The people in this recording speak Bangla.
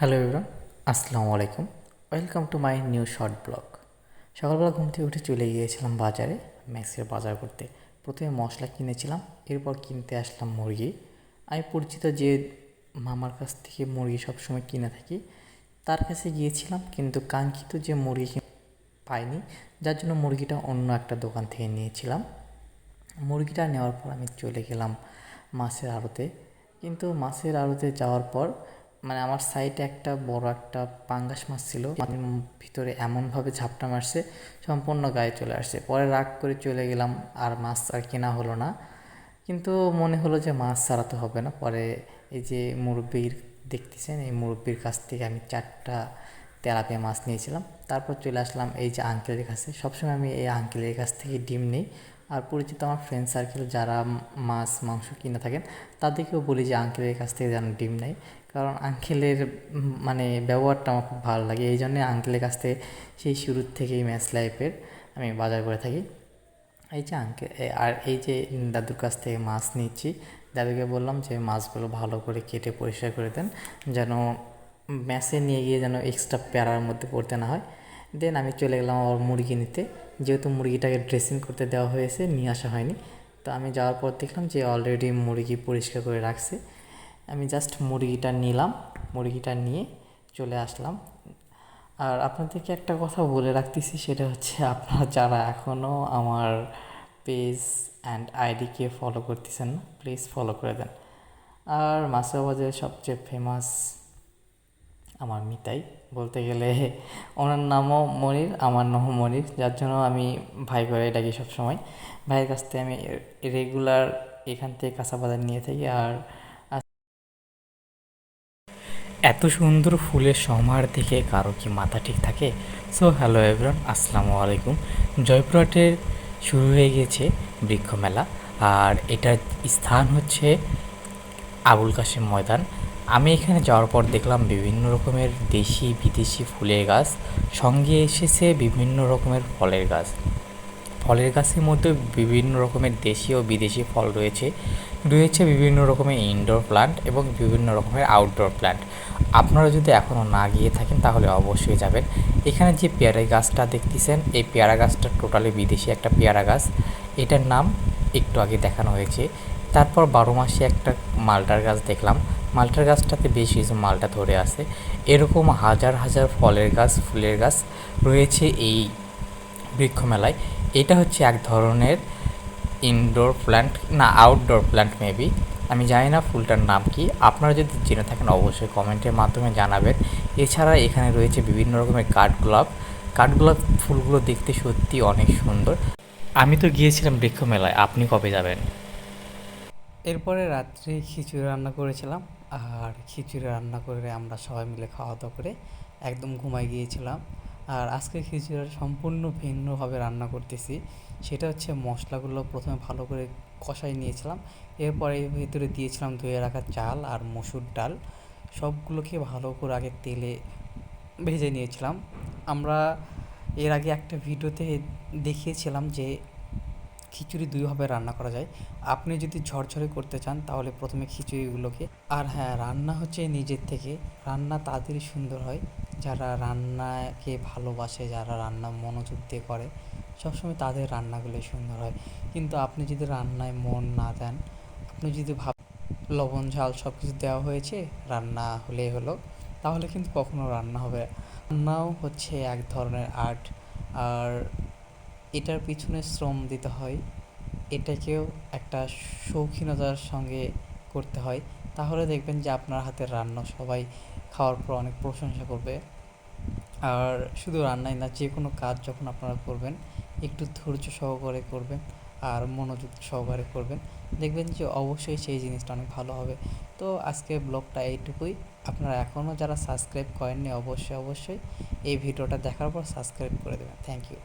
হ্যালো এভরিওয়ান আসসালামু আলাইকুম welcome to my new short blog সকালবেলা ঘুম থেকে উঠে চলে গিয়েছিলাম বাজারে, ম্যাক্সের বাজার করতে। প্রথমে মশলা কিনেছিলাম, এরপর কিনতে আসলাম মুরগি। আমি পরিচিত যে মামার কাছ থেকে মুরগি সবসময় কিনে থাকি, তার কাছে গিয়েছিলাম, কিন্তু কাঙ্ক্ষিত যে মুরগি পাইনি, যার জন্য মুরগিটা অন্য একটা দোকান থেকে নিয়েছিলাম। মুরগিটা নেওয়ার পর আমি চলে গেলাম মাছের আড়তে। কিন্তু মাছের আড়তে যাওয়ার পর মানে আমার সাইডে একটা বড় একটা পাঙ্গাস মাছ ছিল। ভিতরে এমনভাবে ঝাপটা মারছে, সম্পূর্ণ গায়ে চলে আসছে। পরে রাগ করে চলে গেলাম, আর মাছ আর কেনা হলো না। কিন্তু মনে হলো যে মাছ ছাড়াতে হবে না। পরে এই যে মুরব্বীর দেখতেছেন, এই মুরব্বীর কাছ থেকে আমি চারটা তেলাপিয়া মাছ নিয়েছিলাম। তারপর চলে আসলাম এই যে আঙ্কেলের কাছে। সবসময় আমি এই আঙ্কেলের কাছ থেকে ডিম নিই। আর পরিচিত আমার ফ্রেন্ড সার্কেল যারা মাছ, মাংস কিনে থাকেন, তাদেরকেও বলি যে আঙ্কেলের কাছ থেকে যেন ডিম নেয়। কারণ আঙ্কেলের মানে ব্যবহারটা আমার খুব ভালো লাগে। এই জন্যে আঙ্কেলের কাছ থেকে সেই শুরুর থেকেই ম্যাচ লাইফের আমি বাজার করে থাকি। এই যে আঙ্কেল আর এই যে দাদুর কাছ থেকে মাছ নিচ্ছি, দাদুকে বললাম যে মাছগুলো ভালো করে কেটে পরিষ্কার করে দেন। যেন ম্যাচে নিয়ে গিয়ে যেন এক্সট্রা প্যারার মধ্যে পড়তে না হয়। দেন আমি চলে গেলাম আমার মুরগি নিতে। যেহেতু মুরগিটাকে ড্রেসিং করতে দেওয়া হয়েছে, নিয়ে আসা হয়নি। তো আমি যাওয়ার পর দেখলাম যে অলরেডি মুরগি পরিষ্কার করে রাখছে। আমি জাস্ট মুরগিটা নিলাম, মুরগিটা নিয়ে চলে আসলাম। আর আপনাদেরকে একটা কথা বলে রাখতেছি, সেটা হচ্ছে আপনারা যারা এখনও আমার পেজ অ্যান্ড আইডিকে ফলো করতেছেন না প্লিজ ফলো করে দেন। আর মাছের বাজারে সবচেয়ে ফেমাস আমার মিতাই বলতে গেলে ওনার নামও মনির, আমার নামও মনির, যার জন্য আমি ভাই করে ডাকি সবসময়। ভাইয়ের কাছ থেকে আমি রেগুলার এখান থেকে কাঁচা বাজার নিয়ে থাকি আর এত সুন্দর ফুলের সমাহার দেখে কারও কি মাথা ঠিক থাকে? সো হ্যালো এভরিওয়ান আসসালামু আলাইকুম। জয়পুরহাটের শুরু হয়ে গেছে বৃক্ষ মেলা, আর এটার স্থান হচ্ছে আবুল কাশেম ময়দান। আমি এখানে যাওয়ার পর দেখলাম বিভিন্ন রকমের দেশি, বিদেশি ফুলের গাছ, সঙ্গে এসেছে বিভিন্ন রকমের ফলের গাছ। ফলের গাছের মধ্যে বিভিন্ন রকমের দেশি ও বিদেশি ফল রয়েছে। রয়েছে বিভিন্ন রকমের ইনডোর প্লান্ট এবং বিভিন্ন রকমের আউটডোর প্লান্ট আপনারা যদি এখনও না গিয়ে থাকেন, তাহলে অবশ্যই যাবেন। এখানে যে পেয়ারা গাছটা দেখতেছেন, এই পেয়ারা গাছটা টোটালি বিদেশি একটা পেয়ারা গাছ। এটার নাম একটু আগে দেখানো হয়েছে। তারপর বারো মাসে একটা মালটার গাছ দেখলাম। মালটার গাছটাতে বেশ কিছু মালটা ধরে আছে, এরকম হাজার হাজার ফলের গাছ, ফুলের গাছ রয়েছে এই বৃক্ষমেলায়। এটা হচ্ছে এক ধরনের ইনডোর প্ল্যান্ট না আউটডোর প্ল্যান্ট মেবি আমি জানি না ফুলটার নাম কি। আপনারা যদি জেনে থাকেন অবশ্যই কমেন্টের মাধ্যমে জানাবেন। এছাড়া এখানে রয়েছে বিভিন্ন রকমের কাঠগোলাপ কাঠগোলাপ ফুলগুলো দেখতে সত্যি অনেক সুন্দর। আমি তো গিয়েছিলাম বৃক্ষ মেলায় আপনি কবে যাবেন? এরপরে রাত্রে খিচুড়ি রান্না করেছিলাম। আর খিচুড়ি রান্না করে আমরা সবাই মিলে খাওয়া দাওয়া করে একদম ঘুমাই গিয়েছিলাম। আর আজকে খিচুড়িটা সম্পূর্ণ ভিন্নভাবে রান্না করতেছি। সেটা হচ্ছে মশলাগুলো প্রথমে ভালো করে কষাই নিয়েছিলাম। এরপরে এর ভিতরে দিয়েছিলাম ধুয়ে রাখা চাল আর মসুর ডাল। সবগুলোকে ভালো করে আগে তেলে ভেজে নিয়েছিলাম। আমরা এর আগে একটা ভিডিওতে দেখিয়েছিলাম যে খিচুড়ি দুইভাবে রান্না করা যায়। আপনি যদি ঝরঝরে করতে চান, তাহলে প্রথমে খিচুড়িগুলোকে। আর হ্যাঁ রান্না হচ্ছে নিজের থেকে। রান্না তাদেরই সুন্দর হয়। যারা রান্নাকে ভালোবাসে, যারা রান্না মনোযোগ দিয়ে করে, সবসময় তাদের রান্নাগুলোই সুন্দর হয়। কিন্তু আপনি যদি রান্নায় মন না দেন, আপনি যদি ভাব, লবণ, ঝাল সব কিছু দেওয়া হয়েছে, রান্না হলেই হলো, তাহলে কিন্তু কখনো রান্না হবে রান্নাও হচ্ছে এক ধরনের আর্ট। আর এটার পিছনে শ্রম দিতে হয়, এটাকেও একটা শৌখিনতার সঙ্গে করতে হয়। তাহলে দেখবেন যে আপনার হাতের রান্না সবাই খাওয়ার পর অনেক প্রশংসা করবে। আর শুধু রান্নাই না যে কোনো কাজ যখন আপনারা করবেন, একটু ধৈর্য সহকারে করবেন আর মনোযোগ সহকারে করবেন, দেখবেন যে অবশ্যই সেই জিনিসটা অনেক ভালো হবে। তো আজকে ব্লগটা এইটুকুই। আপনারা এখনও যারা সাবস্ক্রাইব করেননি, অবশ্যই অবশ্যই এই ভিডিওটা দেখার পর সাবস্ক্রাইব করে দেবেন। Thank you.